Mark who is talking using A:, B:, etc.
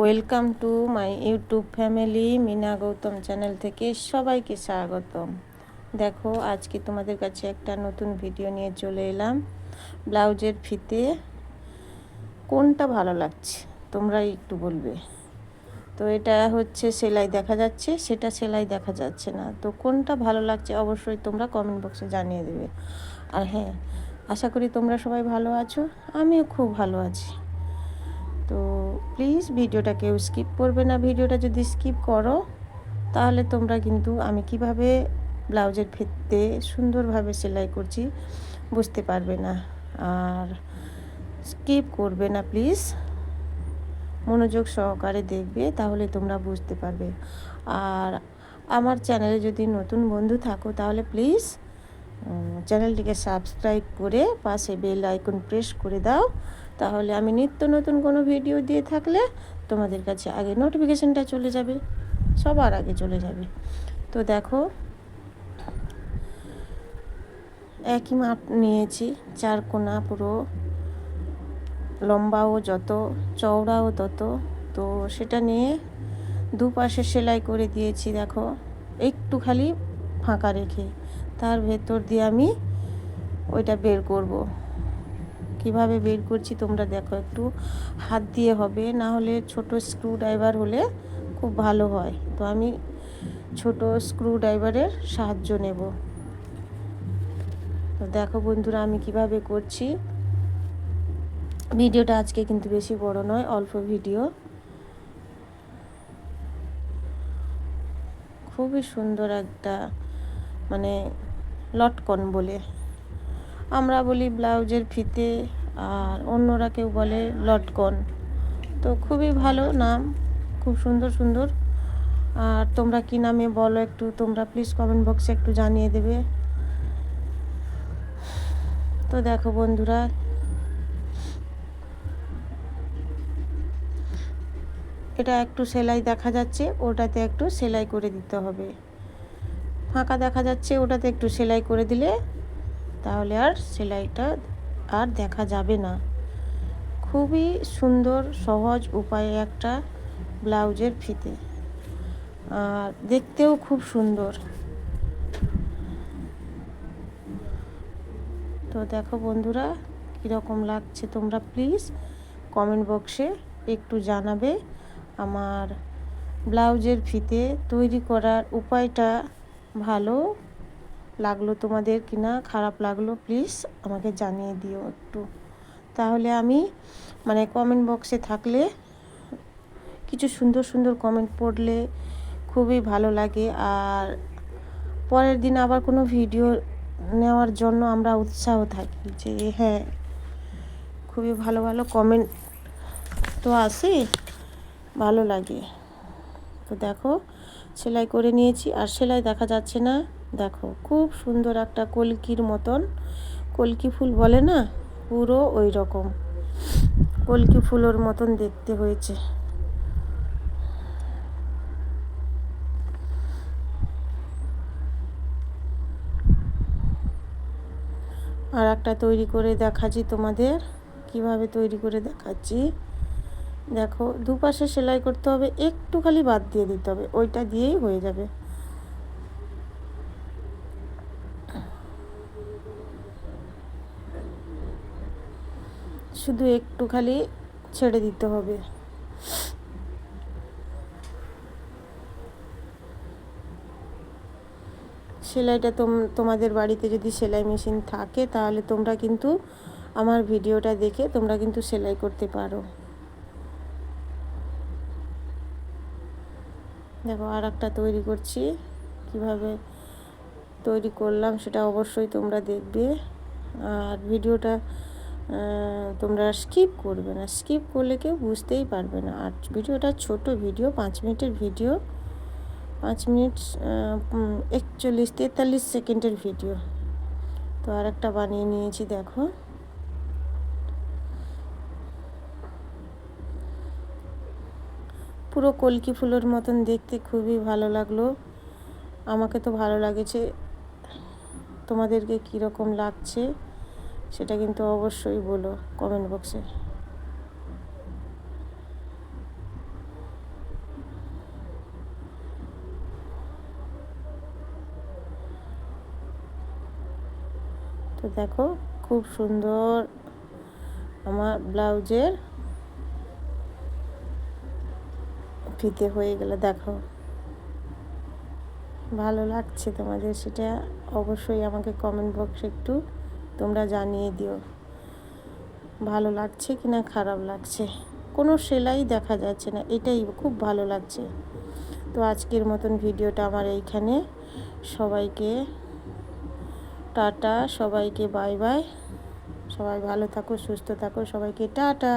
A: Welcome to my YouTube family, Mina Gautam channel থেকে সবাইকে স্বাগতম। দেখো, আজকে তোমাদের কাছে একটা নতুন ভিডিও নিয়ে চলে এলাম। ব্লাউজের ফিতে কোনটা ভালো লাগছে? তোমরাই একটু বলবে। তো এটা হচ্ছে সেলাই দেখা যাচ্ছে, সেটা সেলাই দেখা যাচ্ছে না। তো কোনটা ভালো লাগছে অবশ্যই তোমরা কমেন্ট বক্সে জানিয়ে দেবে। আর হ্যাঁ আশা করি তোমরা সবাই ভালো আছো, আমিও খুব ভালো আছি। তো প্লিজ ভিডিওটা কেউ স্কিপ করবে না। ভিডিওটা যদি স্কিপ করো, তাহলে তোমরা কিন্তু আমি কীভাবে ব্লাউজের ফেতে সুন্দরভাবে সেলাই করছি বুঝতে পারবে না। আর স্কিপ করবে না প্লিজ মনোযোগ সহকারে দেখবে, তাহলে তোমরা বুঝতে পারবে। আর আমার চ্যানেলে যদি নতুন বন্ধু থাকো, তাহলে প্লিজ চ্যানেলটিকে সাবস্ক্রাইব করে পাশে বেল আইকন প্রেস করে দাও। তাহলে আমি নিত্য নতুন কোনো ভিডিও দিয়ে থাকলে তোমাদের কাছে আগে নোটিফিকেশানটা চলে যাবে, সবার আগে চলে যাবে। তো দেখো, একই মাপ নিয়েছি, চার কোনা পুরো লম্বাও যত, চওড়াও তত। তো সেটা নিয়ে দুপাশে সেলাই করে দিয়েছি, দেখো, একটু খালি ফাঁকা রেখে। তার ভেতর দিয়ে আমি ওইটা বের করব। কীভাবে বের করছি তোমরা দেখো, একটু হাত দিয়ে হবে, না হলে ছোট স্ক্রু ড্রাইভার হলে খুব ভালো হয়। তো আমি ছোট স্ক্রু ড্রাইভারের সাহায্য নেব। তো দেখো বন্ধুরা, আমি কীভাবে করছি। ভিডিওটা আজকে কিন্তু বেশি বড় নয়, অল্প ভিডিও। খুবই সুন্দর একটা মানে লটকন বলে। আমরা বলি ব্লাউজের ফিতে, আর অন্যরা কেউ বলে লটকন। তো খুবই ভালো নাম, খুব সুন্দর সুন্দর। আর তোমরা কি নামে বলো একটু, তোমরা প্লিজ কমেন্ট বক্সে একটু জানিয়ে দেবে। তো দেখো বন্ধুরা, এটা একটু সেলাই দেখা যাচ্ছে, ওটাতে একটু সেলাই করে দিতে হবে। ফাঁকা দেখা যাচ্ছে, ওটাতে একটু সেলাই করে দিলে তাহলে আর সেলাইটা আর দেখা যাবে না। খুবই সুন্দর, সহজ উপায়ে একটা ব্লাউজের ফিতে। আর দেখতেও খুব সুন্দর। তো দেখো বন্ধুরা, কীরকম লাগছে তোমরা প্লিজ কমেন্ট বক্সে একটু জানাবে আমার ব্লাউজের ফিতে তৈরি করার উপায়টা ভালো লাগল তোমাদের কিনা খারাপ লাগল প্লিজ আমাকে জানিয়ে দিও একটু। তাহলে আমি মানে কমেন্ট বক্সে থাকলে, কিছু সুন্দর সুন্দর কমেন্ট পড়লে খুবই ভালো লাগে। আর পরের দিন আবার কোনো ভিডিও নেওয়ার জন্য আমরা উৎসাহ থাকি যে হ্যাঁ খুবই ভালো ভালো কমেন্ট তো আসে ভালো লাগে। তো দেখো, সেলাই করে নিয়েছি। আর সেলাই দেখা যাচ্ছে না। দেখো, খুব সুন্দর একটা কলকির মতন। কলকি ফুল বলে না? পুরো ওই রকম কলকি ফুলোর মতন দেখতে হয়েছে। আর একটা তৈরি করে দেখাচ্ছি তোমাদের। কীভাবে তৈরি করে দেখাচ্ছি? দেখো, দুপাশে সেলাই করতে হবে, একটু খালি বাদ দিয়ে দিতে হবে। ওইটা দিয়েই হয়ে যাবে। শুধু একটু খালি ছেড়ে দিতে হবে। সেলাইটা তোমাদের বাড়িতে যদি সেলাই মেশিন থাকে, তাহলে তোমরা কিন্তু আমার ভিডিওটা দেখে তোমরা কিন্তু সেলাই করতে পারো। দেখো আর একটা তৈরি করছি। কীভাবে তৈরি করলাম সেটা অবশ্যই তোমরা দেখবে। আর ভিডিওটা তোমরা স্কিপ করবে না। স্কিপ করলে কেউ বুঝতেই পারবে না। আর ভিডিওটা ছোট ভিডিও, পাঁচ মিনিটের ভিডিও, পাঁচ মিনিট একচল্লিশ, তেতাল্লিশ সেকেন্ডের ভিডিও। তো আর একটা বানিয়ে নিয়েছি, দেখো। পুরো কলকি ফুলের মতন দেখতে খুবই ভালো লাগল। আমাকে তো ভালো লাগেছে। তোমাদেরকে কীরকম লাগছে? সেটা কিন্তু অবশ্যই বলো কমেন্ট বক্সে তো দেখো খুব সুন্দর আমার ব্লাউজের ফিতে হয়ে গেলে, দেখো। ভালো লাগছে তোমাদের, সেটা অবশ্যই আমাকে কমেন্ট বক্সে একটু তোমরা জানিয়ে দিও। ভালো লাগছে কি না, খারাপ লাগছে? কোনো সেলাই দেখা যাচ্ছে না, এটাই খুব ভালো লাগছে। তো আজকের মতন ভিডিওটা আমার এইখানে। সবাইকে টাটা, সবাইকে বাই বাই। সবাই ভালো থাকো, সুস্থ থাকো, সবাইকে টাটা।